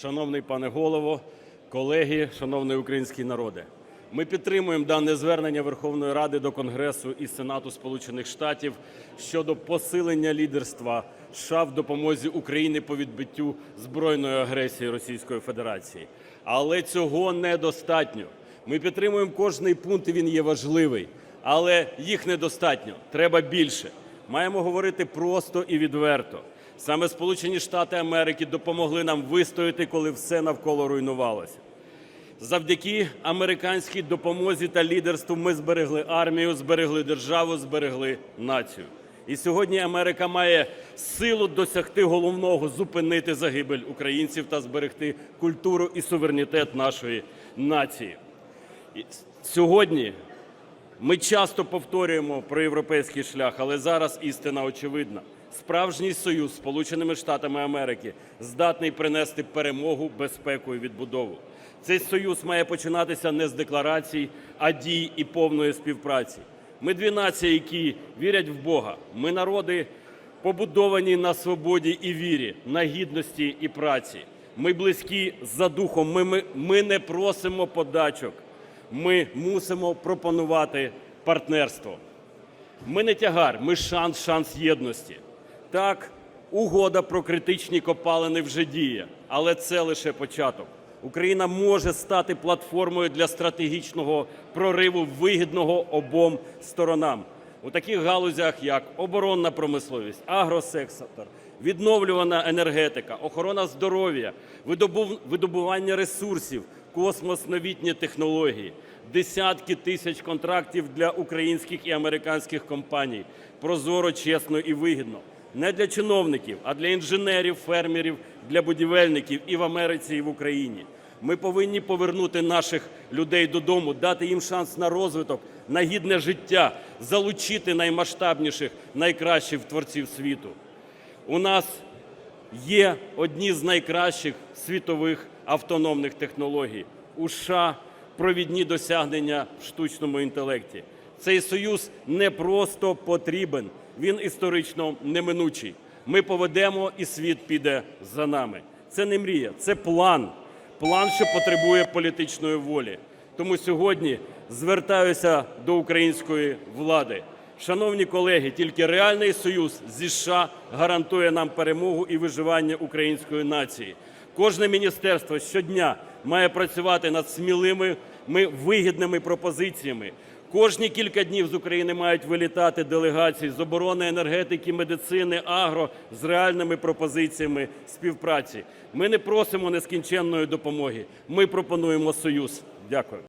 Шановний пане голово, колеги, шановний український народе, ми підтримуємо дане звернення Верховної Ради до Конгресу і Сенату Сполучених Штатів щодо посилення лідерства США в допомозі Україні по відбиттю збройної агресії Російської Федерації. Але цього недостатньо. Ми підтримуємо кожний пункт, і він є важливий, але їх недостатньо. Треба більше. Маємо говорити просто і відверто. Саме Сполучені Штати Америки допомогли нам вистояти, коли все навколо руйнувалося. Завдяки американській допомозі та лідерству ми зберегли армію, зберегли державу, зберегли націю. І сьогодні Америка має силу досягти головного зупинити загибель українців та зберегти культуру і суверенітет нашої нації. І сьогодні ми часто повторюємо про європейський шлях, але зараз істина очевидна. Справжній союз Сполученими Штатами Америки здатний принести перемогу, безпеку і відбудову. Цей союз має починатися не з декларацій, а дій і повної співпраці. Ми дві нації, які вірять в Бога. Ми народи, побудовані на свободі і вірі, на гідності і праці. Ми близькі за духом. Ми, ми, ми не просимо подачок. Ми мусимо пропонувати партнерство. Ми не тягар, ми шанс, шанс єдності. Так, угода про критичні копалини вже діє, але це лише початок. Україна може стати платформою для стратегічного прориву вигідного обом сторонам у таких галузях, як оборонна промисловість, агросектор, відновлювана енергетика, охорона здоров'я, видобув- видобування ресурсів, космос, новітні технології, десятки тисяч контрактів для українських і американських компаній. Прозоро, чесно і вигідно. Не для чиновників, а для інженерів, фермерів, для будівельників і в Америці, і в Україні. Ми повинні повернути наших людей додому, дати їм шанс на розвиток, на гідне життя, залучити наймасштабніших, найкращих творців світу. У нас є одні з найкращих світових автономних технологій. У США провідні досягнення в штучному інтелекті. Цей союз не просто потрібен, він історично неминучий. Ми поведемо, і світ піде за нами. Це не мрія, це план. План, що потребує політичної волі. Тому сьогодні звертаюся до української влади. Шановні колеги, тільки реальний союз зі США гарантує нам перемогу і виживання української нації. Кожне міністерство щодня має працювати над сміливими вигідними пропозиціями. Кожні кілька днів з України мають вилітати делегації з оборони, енергетики, медицини, агро з реальними пропозиціями співпраці. Ми не просимо нескінченної допомоги. Ми пропонуємо союз. Дякую.